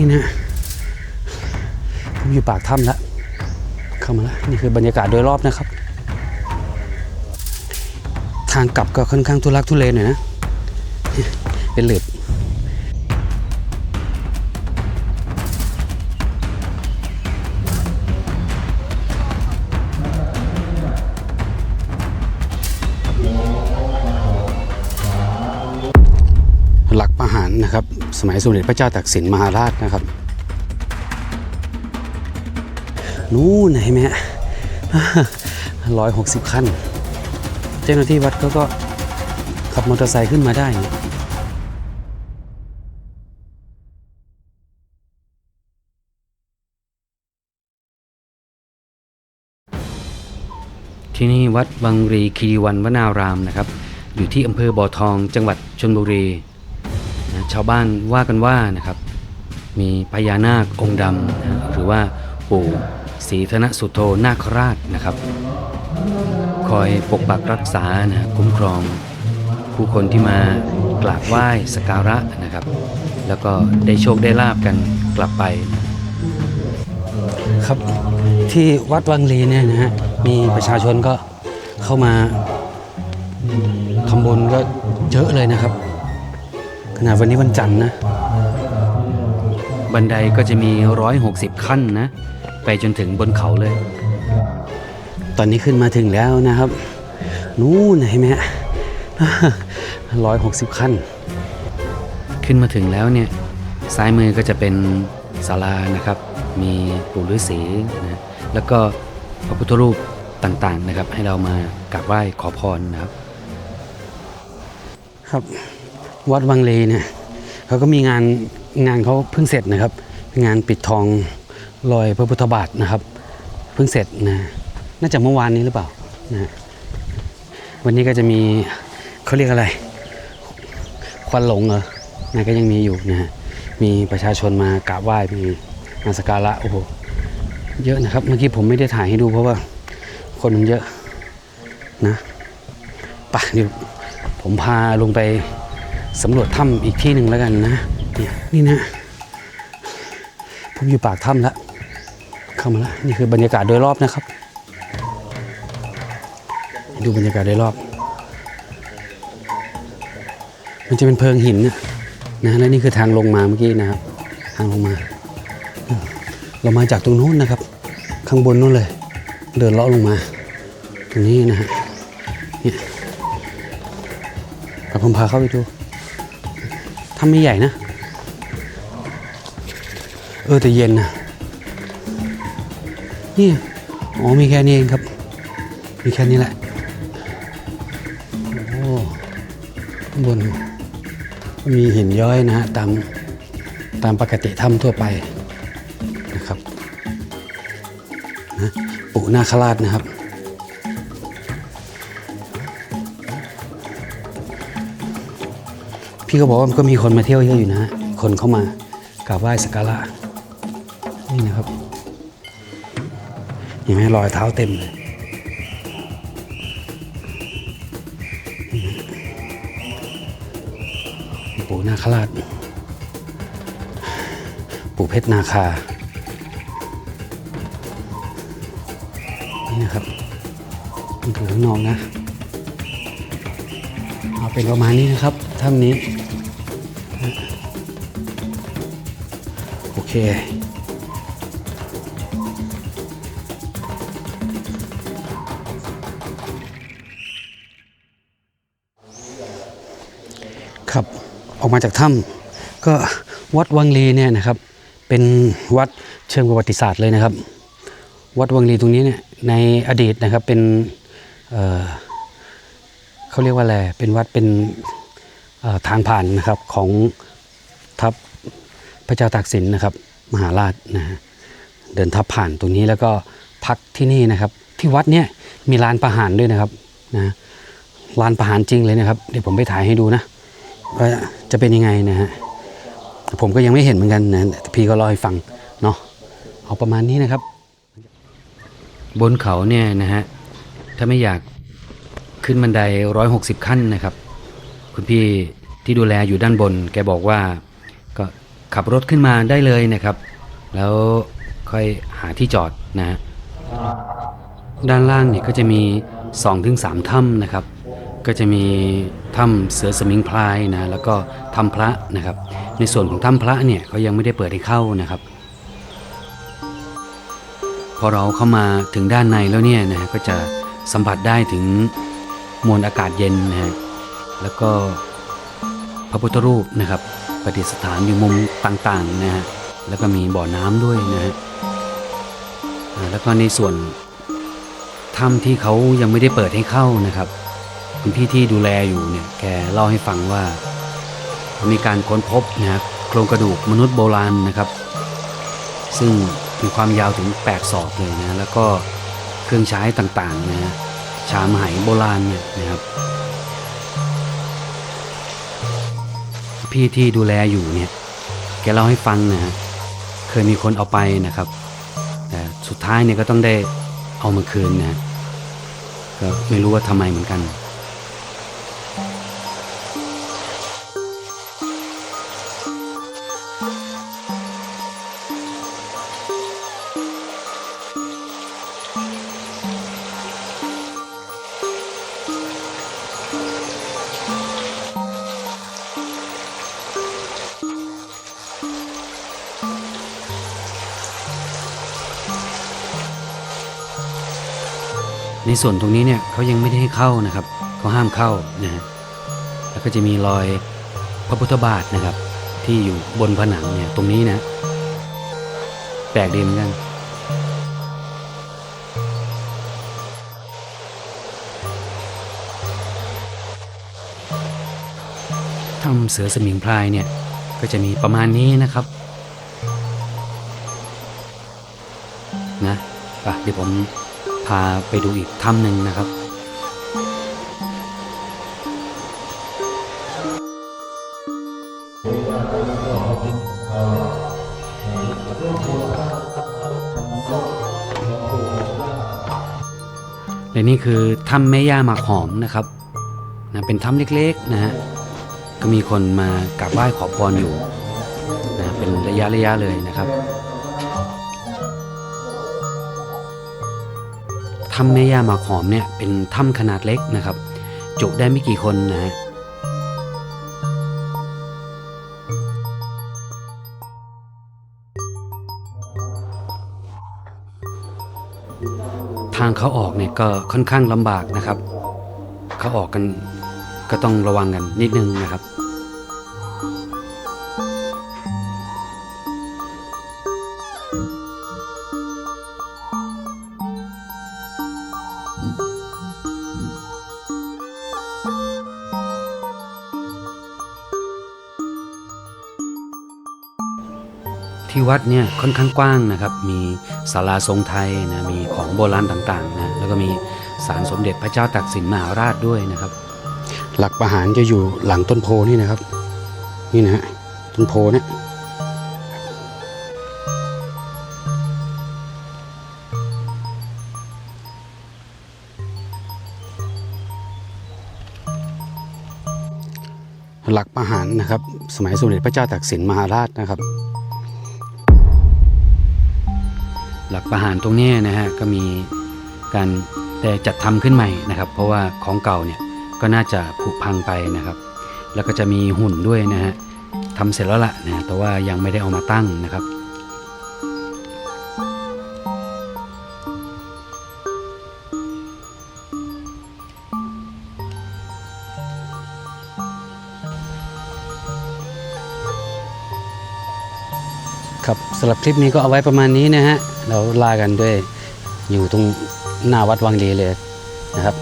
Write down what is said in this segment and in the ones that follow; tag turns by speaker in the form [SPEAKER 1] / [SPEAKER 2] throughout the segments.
[SPEAKER 1] นี่นะผมอยู่ปากถ้ำแล้วเข้ามาแล้วนี่คือบรรยากาศโดยรอบนะครับ ทางกลับก็ค่อนข้างทุลักทุเลหน่อยนะเป็นหลืบ สมัยสมเด็จพระเจ้าตากสินมหาราชนะครับ นู่นเห็นไหมฮะร้อยหกสิบขั้น เจ้าหน้าที่วัดเขาก็ขับมอเตอร์ไซค์ขึ้นมาได้เนี่ยที่นี่วัดวังรีคีรีวันวนารามนะครับ อยู่ที่อำเภอบ่อทอง จังหวัดชนบุรี นะชาวบ้านว่ากันว่านะครับ มีพญานาคองค์ดำนะหรือว่าปู่ศรีธนสุโธนาคราชนะครับ คอยปกปักรักษานะคุ้มครอง ผู้คนที่มากราบไหว้สการะนะครับ แล้วก็ได้โชคได้ลาบกันกลับไปครับที่วัดวังลีเนี่ยนะฮะมีประชาชนก็เข้ามาทำบุญก็เยอะเลยนะครับ ขนาดวันนี้วันจันทร์นะ บันไดก็จะมี 160 ขั้นนะ ไปจนถึงบนเขาเลย ตอนนี้ขึ้นมาถึงแล้วนะครับ นู่นเห็นไหมฮะร้อยหกสิบขั้น ขึ้นมาถึงแล้วเนี่ย ซ้ายมือก็จะเป็นศาลานะครับ มีปู่ฤาษีนะ แล้วก็พระพุทธรูปต่างๆนะครับ ให้เรามากราบไหว้ขอพรนะครับ ครับ วัดวังเลเนี่ยเขาก็มีงานงานเขาเพิ่งเสร็จนะครับ งานปิดทองรอยพระพุทธบาทนะครับ เพิ่งเสร็จนะน่าจะเมื่อวานนี้หรือเปล่านะวันนี้ก็จะมีเขาเรียกอะไร ควันหลงเหรอนะก็ยังมีอยู่นะฮะมีประชาชนมากราบไหว้มีมาสการะโอ้โหเยอะนะครับ เมื่อกี้ผมไม่ได้ถ่ายให้ดูเพราะว่าคนมันเยอะนะไปะเดี๋ยวผมพาลงไป สำรวจถ้ำอีกที่หนึ่งแล้วกันนะเนี่ยนี่นะผมอยู่ปากถ้ำแล้วเข้ามาแล้วนี่คือบรรยากาศโดยรอบนะครับ ดูบรรยากาศโดยรอบ มันจะเป็นเพิงหินนะนะและนี่คือทางลงมาเมื่อกี้นะครับ ทางลงมาอืมเรามาจากตรงโน้นนะครับ ข้างบนนู้นเลย เดินเลาะลงมา ตรงนี้นะฮะเนี่ยแต่ผมพาเข้าไปดู ถ้ำไม่ใหญ่นะ เออแต่เย็นนะนี่อ๋อมีแค่นี้เองครับ มีแค่นี้แหละ โอ้ข้างบน มีหินย้อยนะฮะ ตามตามปกติถ้ำทั่วไปนะครับนะปู่นาคราชนะครับ พี่ก็บอกว่าก็มีคนมาเที่ยวเยอะอยู่นะ คนเข้ามากราบไหว้สักการะนี่นะครับเห็นไหมรอยเท้าเต็มเลยปู่นาคราชปู่เพชรนาคา นี่นะครับนี่คือข้างนอกนะ เอาเป็นประมาณนี้นะครับถ้ำนี้ โอเค ครับออกมาจากถ้ำก็วัดวังลีเนี่ยนะครับ เป็นวัดเชิงประวัติศาสตร์เลยนะครับ วัดวังลีตรงนี้เนี่ยในอดีตนะครับเป็น เขาเรียกว่าอะไรเป็นวัดเป็นทางผ่านนะครับของทัพพระเจ้าตากสินนะครับ มหาราชนะฮะเดินทัพผ่านตรงนี้แล้วก็พักที่นี่นะครับ ที่วัดเนี่ยมีลานประหารด้วยนะครับนะลานประหารจริงเลยนะครับ เดี๋ยวผมไปถ่ายให้ดูนะว่าจะเป็นยังไงนะฮะผมก็ยังไม่เห็นเหมือนกันนะพี่ก็เล่าให้ฟังเนาะเอาประมาณนี้นะครับ บนเขาเนี่ยนะฮะถ้าไม่อยาก ขึ้นบันไดร้อยหกสิบขั้นนะครับ คุณพี่ที่ดูแลอยู่ด้านบน แกบอกว่าก็ขับรถขึ้นมาได้เลยนะครับ แล้วค่อยหาที่จอดนะ ด้านล่างเนี่ยก็จะมี 2-3ถ้ำนะครับ ก็จะมีถ้ำเสือสมิงพรายนะแล้วก็ถ้ำพระนะครับ ในส่วนของถ้ำพระเนี่ยเขายังไม่ได้เปิดให้เข้านะครับพอเราเข้ามาถึงด้านในแล้วเนี่ยนะฮะก็จะสัมผัสได้ถึง มวลอากาศเย็นนะฮะแล้วก็พระพุทธรูปนะครับประดิษฐานอยู่มุมต่างๆนะฮะแล้วก็มีบ่อน้ำด้วยนะฮะแล้วก็ในส่วนถ้ำที่เขายังไม่ได้เปิดให้เข้านะครับคุณพี่ที่ดูแลอยู่เนี่ยแกเล่าให้ฟังว่ามีการค้นพบนะครับโครงกระดูกมนุษย์โบราณนะครับ ซึ่งมีความยาวถึง 8 ศอกเลยนะแล้วก็เครื่องใช้ต่างๆนะฮะ ชามไหโบราณเนี่ยนะครับ พี่ที่ดูแลอยู่เนี่ย แกเล่าให้ฟังนะฮะเคยมีคนเอาไปนะครับ แต่สุดท้ายเนี่ยก็ต้องได้เอามาคืนนะก็ไม่รู้ว่าทำไมเหมือนกัน ในส่วนตรงนี้เนี่ยเขายังไม่ได้ให้เข้านะครับเขาห้ามเข้านะฮะแล้วก็จะมีรอยพระพุทธบาทนะครับ ที่อยู่บนผนังเนี่ยตรงนี้นะ แปลกดีเหมือนกันถ้ำเสือสมิงพรายเนี่ยก็จะมีประมาณนี้นะครับนะไปเดี๋ยวผม พาไปดูอีกถ้ำหนึ่งนะครับ และนี่คือถ้ำแม่ย่าหมากหอมนะครับนะเป็นถ้ำเล็กๆนะฮะ ก็มีคนมากราบไหว้ขอพรอยู่นะเป็นระยะระยะๆเลยนะครับ ถ้ำแม่ย่าหมากหอมเนี่ยเป็นถ้ำขนาดเล็กนะครับ จุได้ไม่กี่คนนะฮะทางเขาออกเนี่ยก็ค่อนข้างลำบากนะครับ เขาออกกันก็ต้องระวังกันนิดนึงนะครับ ที่วัดเนี่ยค่อนข้างกว้างนะครับ มีศาลาทรงไทยนะ มีของโบราณต่างๆนะ แล้วก็มีศาลสมเด็จพระเจ้าตากสินมหาราชด้วยนะครับ หลักประหารจะอยู่หลังต้นโพนี่นะครับ นี่นะฮะต้นโพเนี่ยหลักประหารนะครับ สมัยสมเด็จพระเจ้าตากสินมหาราชนะครับ หลักประหารตรงนี้นะฮะก็มีการแต่จัดทำขึ้นใหม่นะครับ เพราะว่าของเก่าเนี่ยก็น่าจะผุพังไปนะครับ แล้วก็จะมีหุ่นด้วยนะฮะทำเสร็จแล้วละนะแต่ว่ายังไม่ได้เอามาตั้งนะครับครับสำหรับคลิปนี้ก็เอาไว้ประมาณนี้นะฮะ เราลากันด้วยอยู่ตรงหน้าวัดวังเลเลยนะครับ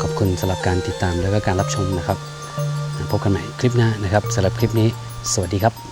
[SPEAKER 1] ขอบคุณสำหรับการติดตามและก็การรับชมนะครับ พบกันใหม่คลิปหน้านะครับสำหรับคลิปนี้ สวัสดีครับ